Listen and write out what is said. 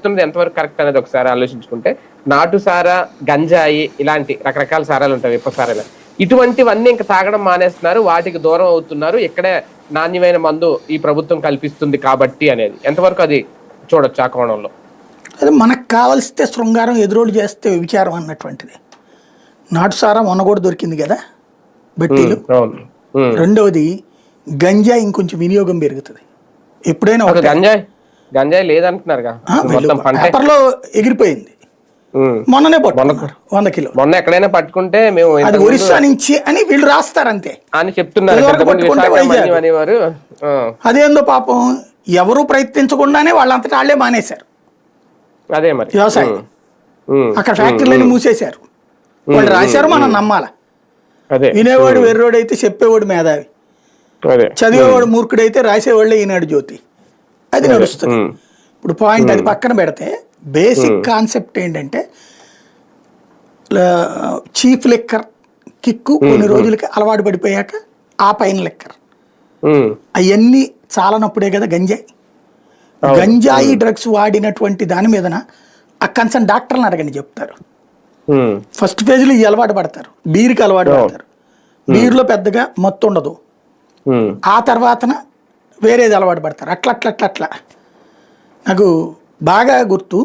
చెప్తున్నది ఎంతవరకు కరెక్ట్ అనేది ఒకసారి ఆలోచించుకుంటే నాటు సారా గంజాయి ఇలాంటి రకరకాల సారాలు ఉంటాయి విప్ప సారాలు. ఇటువంటివన్నీ ఇంకా తాగడం మానేస్తున్నారు వాటికి దూరం అవుతున్నారు ఇక్కడే నాణ్యమైన మందు ఈ ప్రభుత్వం కల్పిస్తుంది కాబట్టి అనేది. ఎంతవరకు అది చూడొచ్చు ఆ కోణంలో? అది మనకు కావలిస్తే శృంగారం ఎదురోడు చేస్తే విచారం అన్నటువంటిది. నాటు సారా మొన్న కూడా దొరికింది కదా బట్టీలు. రెండవది గంజా ఇంకొంచెం వినియోగం పెరుగుతుంది. ఎప్పుడైనా ఒకటే. గంజాయి? గంజాయి లేదంటున్నారుగా. మొత్తం పంటే. ఎగిరిపోయింది. మొన్ననే పట్టుకున్నారు. వంద కిలో. మొన్న ఎక్కడైనా పట్టుకుంటే మేము అది ఒరిస్సా నుంచి అని వీళ్ళు రాస్తారు అంతే అని చెప్తున్నారు. అదేందో పాపం ఎవరు ప్రయత్నించకుండానే వాళ్ళంతటా వాళ్ళే మానేశారు. అదే మరి. వ్యవసాయం. అక్కడ ఫ్యాక్టరీలని మూసేశారు. వాళ్ళు రాశారు మనం నమ్మాల? అదే. వినేవాడు వెర్రోడు అయితే చెప్పేవాడు మేధావి. చదివేవాడు మూర్ఖుడైతే రాసేవాళ్ళే ఈనాడు జ్యోతి. అది నడుస్తుంది. ఇప్పుడు పాయింట్ అది పక్కన పెడితే బేసిక్ కాన్సెప్ట్ ఏంటంటే చీఫ్ లెక్కర్ కిక్కు కొన్ని రోజులకి అలవాటు పడిపోయాక ఆ పైన లెక్కర్. అవన్నీ చాలనప్పుడే కదా గంజాయి. గంజాయి డ్రగ్స్ వాడినటువంటి దాని మీదన ఆ కన్సర్న్ డాక్టర్ని అడగండి చెప్తారు. ఫస్ట్ ఫేజ్లో ఈ అలవాటు పడతారు. బీర్కి అలవాటు పడతారు. బీర్లో పెద్దగా మత్తు ఉండదు. ఆ తర్వాతన వేరేది అలవాటు పడతారు. అట్లా అట్లా అట్లా అట్లా. నాకు బాగా గుర్తు